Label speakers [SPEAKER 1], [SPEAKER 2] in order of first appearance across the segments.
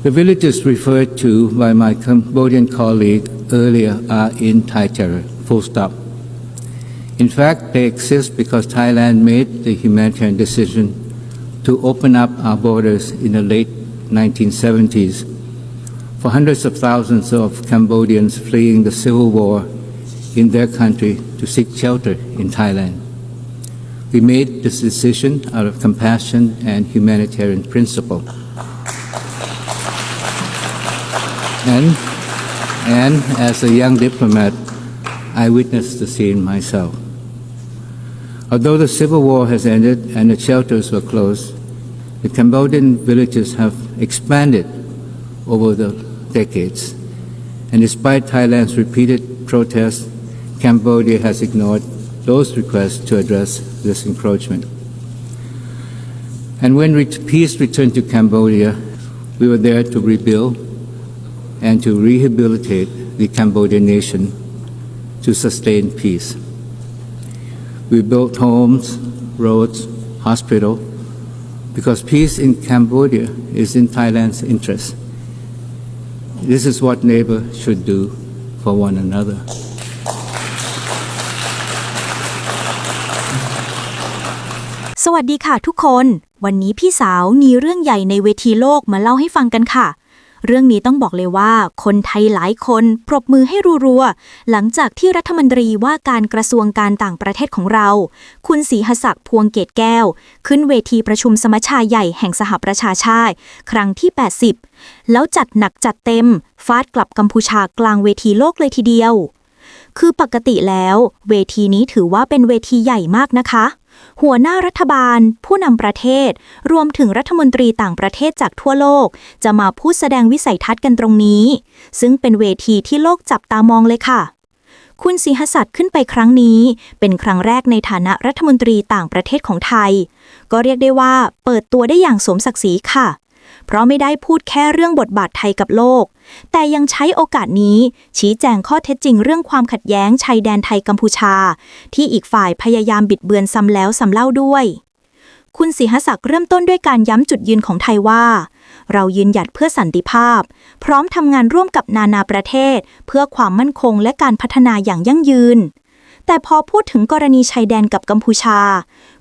[SPEAKER 1] The villages referred to by my Cambodian colleague earlier are in Thai terror, full stop. In fact, they exist because Thailand made the humanitarian decision to open up our borders in the late 1970s for hundreds of thousands of Cambodians fleeing the civil war in their country to seek shelter in Thailand. We made this decision out of compassion and humanitarian principle. And, and as a young diplomat, I witnessed the scene myself. Although the civil war has ended and the shelters were closed, the Cambodian villages have expanded over the decades. And despite Thailand's repeated protests, Cambodia has ignored those requests to address this encroachment. And when re- peace returned to Cambodia, we were there to rebuild and to rehabilitate the Cambodian nation to sustain peace. We built homes, roads, hospital, because peace in Cambodia is in Thailand's interest. This is what neighbor should do for one another.
[SPEAKER 2] สวัสดีค่ะทุกคน วันนี้พี่สาวมีเรื่องใหญ่ในเวทีโลกมาเล่าให้ฟังกันค่ะ เรื่องนี้ต้องบอกเลยว่า คนไทยหลายคนปรบมือให้รัวๆ หลังจากที่รัฐมนตรีว่าการกระทรวงการต่างประเทศของเรา คุณศรีหศักดิ์พวงเกตแก้ว ขึ้นเวทีประชุมสมัชชาใหญ่แห่งสหประชาชาติ ครั้งที่ 80 แล้วจัดหนักจัดเต็ม ฟาดกลับกัมพูชากลางเวทีโลกเลยทีเดียว คือปกติแล้ว เวทีนี้ถือว่าเป็นเวทีใหญ่มากนะคะ หัวหน้ารัฐบาล ผู้นำประเทศ รวมถึงรัฐมนตรีต่างประเทศจากทั่วโลก จะมาพูดแสดงวิสัยทัศน์กันตรงนี้ ซึ่งเป็นเวทีที่โลกจับตามองเลยค่ะ คุณสิหศักดิ์ขึ้นไปครั้งนี้ เป็นครั้งแรกในฐานะรัฐมนตรีต่างประเทศของไทย ก็เรียกได้ว่าเปิดตัวได้อย่างสมศักดิ์ศรีค่ะ เพราะไม่ได้พูดแค่เรื่องบทบาทไทยกับโลก แต่ยังใช้โอกาสนี้ชี้แจงข้อเท็จจริงเรื่องความขัดแย้งชายแดนไทยกัมพูชา ที่อีกฝ่ายพยายามบิดเบือนซ้ำแล้วซ้ำเล่าด้วย คุณศรีหศักดิ์เริ่มต้นด้วยการย้ำจุดยืนของไทยว่า เรายืนหยัดเพื่อสันติภาพ พร้อมทำงานร่วมกับนานาประเทศ เพื่อความมั่นคงและการพัฒนาอย่างยั่งยืนแต่พอพูดถึงกรณีชายแดนกับกัมพูชา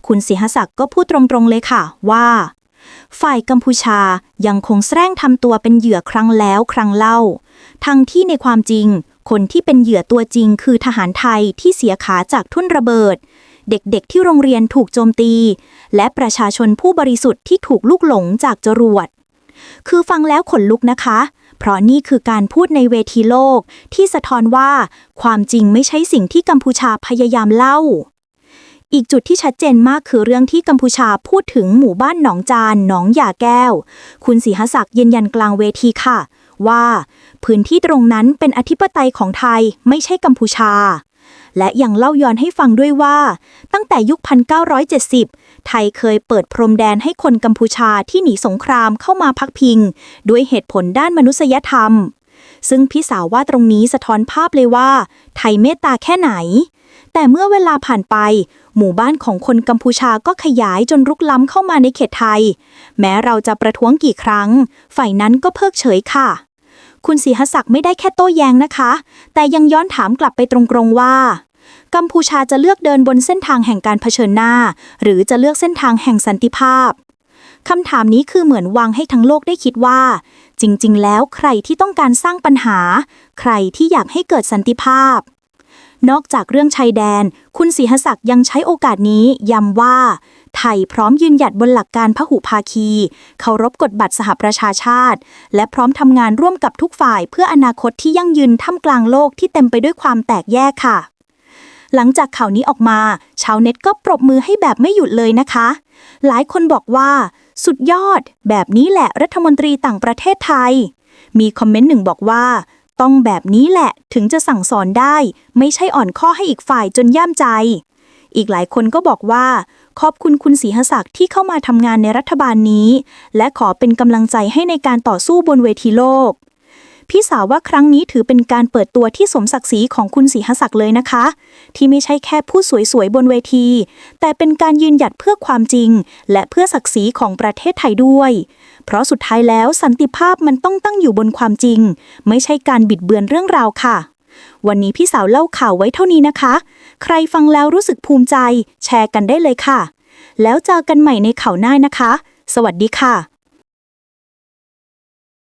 [SPEAKER 2] คุณศรีหศักดิ์ก็พูดตรงๆเลยค่ะว่า ฝ่ายกัมพูชายังคงแสร้งทำตัวเป็นเหยื่อครั้งแล้วครั้งเล่า ทั้งที่ในความจริง คนที่เป็นเหยื่อตัวจริงคือทหารไทยที่เสียขาจากทุ่นระเบิด เด็กๆที่โรงเรียนถูกโจมตี และประชาชนผู้บริสุทธิ์ที่ถูกลูกหลงจากจรวด คือฟังแล้วขนลุกนะคะ เพราะนี่คือการพูดในเวทีโลกที่สะท้อนว่า ความจริงไม่ใช่สิ่งที่กัมพูชาพยายามเล่า อีกจุดที่ชัดเจนมากคือเรื่องที่กัมพูชาพูดถึงหมู่บ้านหนองจานหนองหยาแก้ว คุณศรีหศักดิ์ยืนยันกลางเวทีค่ะ ว่า พื้นที่ตรงนั้นเป็นอธิปไตยของไทยไม่ใช่กัมพูชา และยังเล่าย้อนให้ฟังด้วยว่า ตั้งแต่ยุค 1970 ไทยเคยเปิดพรมแดนให้คนกัมพูชาที่หนีสงครามเข้ามาพักพิง ด้วยเหตุผลด้านมนุษยธรรมซึ่งพี่สาวว่าตรงนี้สะท้อนภาพเลยว่า ไทยเมตตาแค่ไหน แต่เมื่อเวลาผ่านไป หมู่บ้านของคนกัมพูชาก็ขยายจนรุกล้ำเข้ามาในเขตไทย แม้เราจะประท้วงกี่ครั้ง ฝ่ายนั้นก็เพิกเฉยค่ะ คุณศรีหศักดิ์ไม่ได้แค่โต้แย้งนะคะ แต่ยังย้อนถามกลับไปตรงๆว่า กัมพูชาจะเลือกเดินบนเส้นทางแห่งการเผชิญหน้า หรือจะเลือกเส้นทางแห่งสันติภาพคำถามนี้คือเหมือนวางให้ทั้งโลกได้คิดว่า จริง ๆ แล้วใครที่ต้องการสร้างปัญหา ใครที่อยากให้เกิดสันติภาพ นอกจากเรื่องชายแดน คุณศรีหศักดิ์ยังใช้โอกาสนี้ย้ำว่า ไทยพร้อมยืนหยัดบนหลักการพหุภาคีเคารพกฎบัตรสหประชาชาติ และพร้อมทำงานร่วมกับทุกฝ่าย เพื่ออนาคตที่ยั่งยืนท่ามกลางโลกที่เต็มไปด้วยความแตกแยกค่ะ หลังจากข่าวนี้ออกมา ชาวเน็ตก็ปรบมือให้แบบไม่หยุดเลยนะคะ หลายคนบอกว่า สุดยอด แบบนี้แหละรัฐมนตรีต่างประเทศไทยมีคอมเมนต์หนึ่งบอกว่า ต้องแบบนี้แหละถึงจะสั่งสอนได้ ไม่ใช่อ่อนข้อให้อีกฝ่ายจนย่ามใจ อีกหลายคนก็บอกว่า ขอบคุณคุณศรีหศักดิ์ที่เข้ามาทำงานในรัฐบาลนี้ และขอเป็นกำลังใจให้ในการต่อสู้บนเวทีโลก พี่สาวว่าครั้งนี้ถือเป็นการเปิดตัวที่สมศักดิ์ศรีของคุณศรีหศักดิ์เลยนะคะ ที่ไม่ใช่แค่ผู้สวยๆบนเวที แต่เป็นการยืนหยัดเพื่อความจริง และเพื่อศักดิ์ศรีของประเทศไทยด้วย เพราะสุดท้ายแล้วสันติภาพมันต้องตั้งอยู่บนความจริง ไม่ใช่การบิดเบือนเรื่องราวค่ะ วันนี้พี่สาวเล่าข่าวไว้เท่านี้นะคะ ใครฟังแล้วรู้สึกภูมิใจ แชร์กันได้เลยค่ะ แล้วเจอกันใหม่ในข่าวหน้านะคะ สวัสดีค่ะ